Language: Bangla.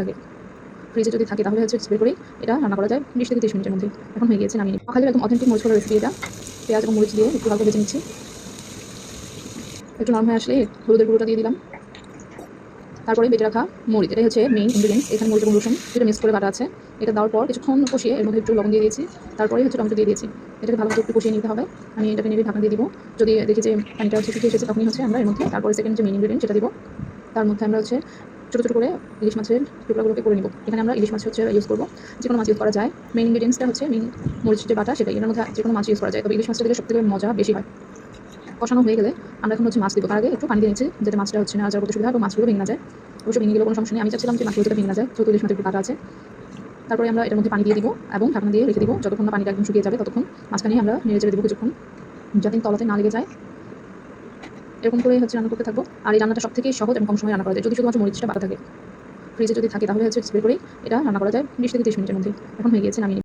থাকে। ফ্রিজে যদি থাকে, তাহলে হচ্ছে স্প্রে করেই এটা রান্না করা যায় বিশ থেকে তিরিশ মিনিটের মধ্যে। এখন হয়ে গিয়েছে নামিয়ে। সকালের একদম অথেন্টিক মরিচ করার রেসিপি এটা। পেঁয়াজ এবং মরিচ দিয়ে একটু হালকা ভেজে নিচ্ছি। একটু নরম হয়ে আসলে হলুদের গুঁড়োটা দিয়ে দিলাম। তারপরে বেটে রাখা মরিচ, এটাই হচ্ছে মেইন ইনগ্রিডিয়েন্টস এখানে মরিচ এবং রসুন যেটা মিক্স করে বাটা আছে। এটা দেওয়ার পর কিছুক্ষণ কষিয়ে এর মধ্যে একটু লবণ দিয়ে দিয়েছি। তারপরে হচ্ছে টমেটো দিয়ে দিয়েছি। এটাকে ভালোভাবে একটু কষিয়ে নিতে হবে। আমি এটাকে নেড়ে ঢাকনা দিয়ে দিব। যদি দেখি যে পানিটা হচ্ছে শুকিয়ে এসেছে, তখনই হচ্ছে আমরা এর মধ্যে তারপরে সেকেন্ড যে মেইন ইনগ্রিডিয়েন্ট সেটা দিব। তার মধ্যে আমরা হচ্ছে ছোটো ছোটো করে ইলিশ মাছের টুকরাগুলোকে করে নিব। এখানে আমরা ইলিশ মাছ হচ্ছে ইউজ করব। যে কোনো মাছ ইউজ করা যায়। মেইন ইনগ্রিডিয়েন্টসটা হচ্ছে মেন মরিচ যে বাটা সেটাই এর মধ্যে যে কোনো মাছ ইউজ করা যায়। তবে ইলিশ মাছটা দিলে সবথেকে মজা বেশি হয়। কষানো হয়ে গেলে আমরা এখন হচ্ছে মাছ দিব। তার আগে একটু পানি দিয়ে যাতে মাছটা হচ্ছে না যার সুবিধা এবং মাছগুলো ভেঙে না যায়। অবশ্য ভেঙে গেলে কোনো সমস্যা নেই। আমি চাচ্ছিলাম যে মাছগুলো ভেঙে না যায়। যেহেতু ইলিশ মাছের একটু কাটা আছে। তারপরে আমরা এটার মধ্যে পানি দিয়ে দিব এবং ঢাকনা দিয়ে রেখে দিব। যতক্ষণ না পানিটা একদম শুকিয়ে যাবে, ততক্ষণ মাঝখানে আমরা নেড়ে চেড়ে দেবো কিছুক্ষণ। যাতে তলাতে না লেগে যায়। এরকম করেই হচ্ছে রান্না করতে থাকব। আর এই রান্নাটা সব থেকে সহজ এবং কম সময় রান্না করা যায়। যদি শুধুমাত্র মরিচটা বাড়া থাকে ফ্রিজে যদি থাকে, তাহলে হচ্ছে স্প্রে করেই এটা রান্না করা যায়, বিশ থেকে তিরিশ মিনিটের মধ্যে। এখন হয়ে গিয়েছে নিব।